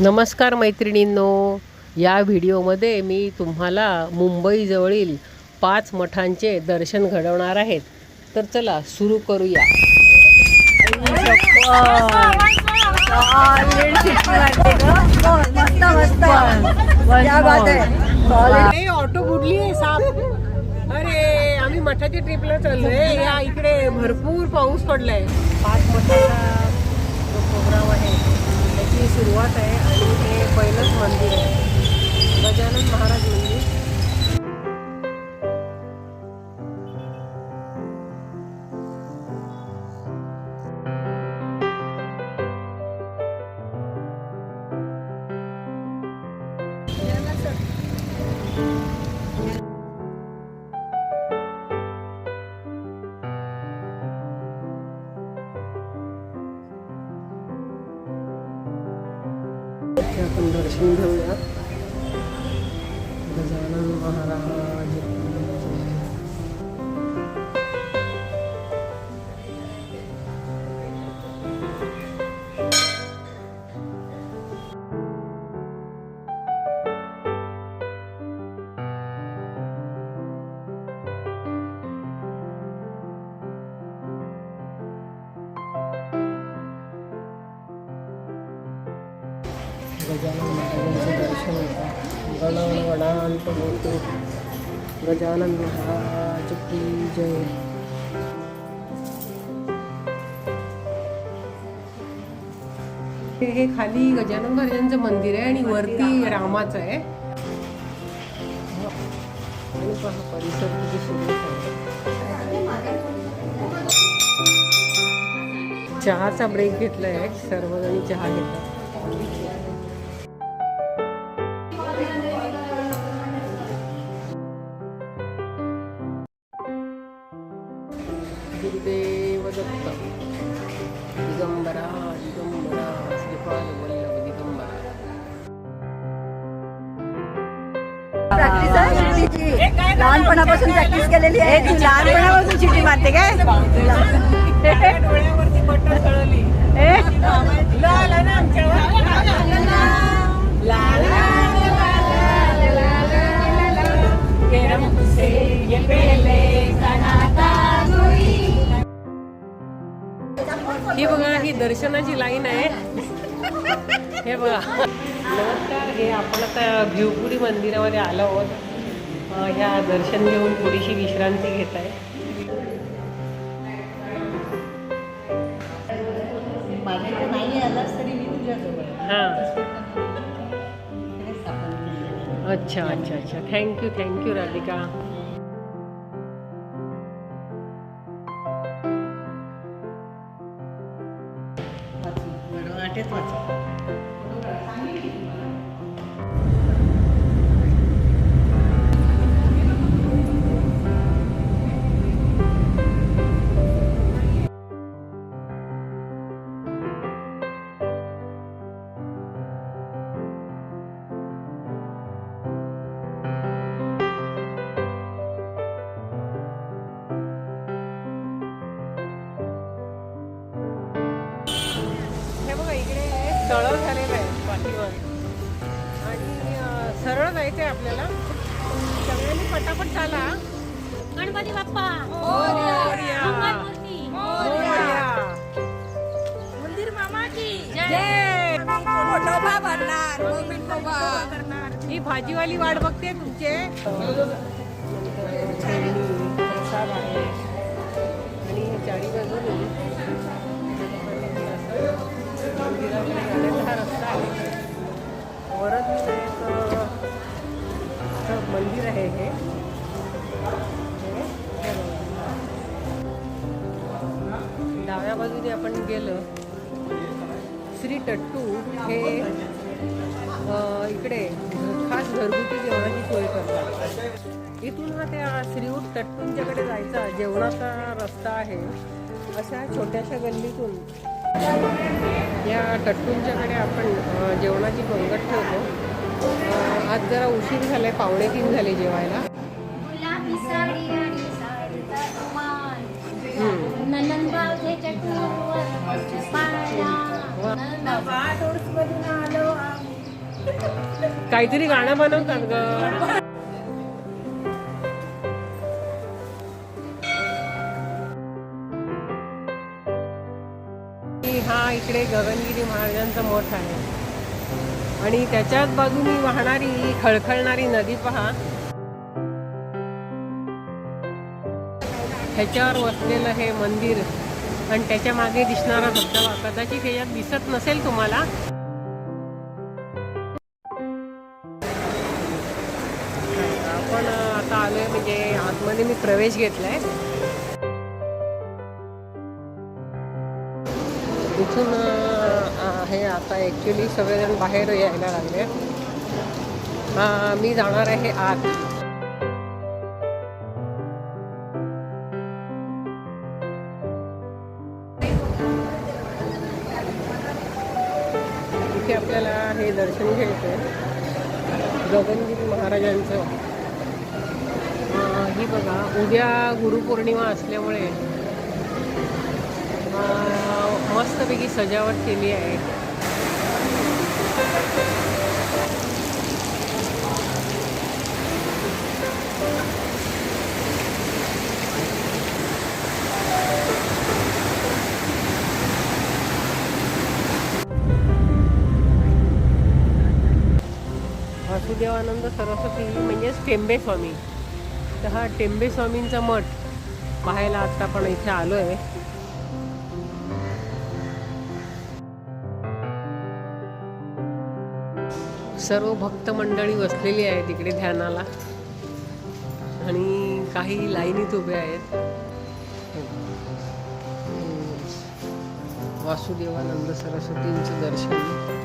नमस्कार मैत्रिणींनो. या व्हिडिओमध्ये मी तुम्हाला मुंबईजवळील पाच मठांचे दर्शन घडवणार आहेत. तर चला सुरू करूया. ऑटो बुडली आहे साप. अरे आम्ही मठाच्या ट्रिपला चाललोय. या इकडे भरपूर पाऊस पडलाय पाच मठाचा जो प्रोग्राम आहे त्याची सुरुवात आहे आणि हे पहिलंच मंदिर आहे. गजानन महाराज मंदिर. इथे आपण दर्शन घेऊया गजानन महाराज की जय. गजानन महाराजांचं होतो गजानन महाराज की जय। हे हे खाली गजानन महाराजांचं मंदिर आहे आणि वरती रामाचं आहे. आणि पहा परिसर किती सुंदर आहे. चहाचा ब्रेक घेतलाय सर्वजणी चहा घेतात. दिगंबरा दिगंबरा श्रीपाल वल्लभ दिगंबरा प्रॅक्टिस आहे शिट्टीची लहानपणापासून प्रॅक्टिस केलेली आहे लहानपणापासून शिट्टी मारते काय ही बघा ही दर्शनाची लाईन आहे. हे बघा. नमस्कार हे आपण आता भिवपुरी मंदिरामध्ये आलो आहोत. ह्या दर्शन घेऊन थोडीशी विश्रांती घेत आहे. हां. अच्छा अच्छा अच्छा. Thank you thank you Radhika. até tua झालेलं आहे पाठीवर. आणि सरळ जायचं आहे आपल्याला. सगळ्यांनी पटापट चाला. गणपती बाप्पा. मंदिर मामा की ही भाजीवाली वाट बघते तुमचे. आणि चारी बाजूने डाव्या बाजूने आपण गेलं श्री टट्टू हे इकडे खास घरगुती जेवणाची सोय करतात. इथून हा त्या श्रीऊट टट्टूंच्याकडे जायचा जेवणाचा रस्ता आहे अशा छोट्याशा गल्लीतून या टट्टूंच्याकडे आपण जेवणाची पंगत ठेवतो. आज जरा उशीर झालाय पावणे तीन झाले जेवायला. काहीतरी गाणं बनवतात ग. हा इकडे गगनगिरी महाराजांचा मठ आहे. आणि त्याच्याच बाजूनी वाहणारी खळखळणारी नदी पहा. ह्याच्यावर वसलेलं हे मंदिर आणि त्याच्यामागे दिसणारा धबधबा. कदाचित ह्याच्यात दिसत नसेल तुम्हाला. आलोय म्हणजे आतमध्ये मी प्रवेश घेतलाय. इथून आहे आता ॲक्च्युली सगळेजण बाहेर यायला लागले. मी जाणार आहे आत. इथे आपल्याला हे दर्शन घ्यायचं आहे गगनगिरी महाराजांचं. ही बघा उद्या गुरुपौर्णिमा असल्यामुळे मस्तपैकी सजावट केली आहे. वासुदेवानंद सरस्वती म्हणजेच टेंबे स्वामी. तर हा टेंबे स्वामींचा मठ पाहायला आता आपण इथे आलो आहे सर्व भक्त मंडळी बसलेली आहे तिकडे ध्यानाला. आणि काही लाईनीत उभे आहेत. हो. वासुदेवानंद सरस्वतींचं दर्शन.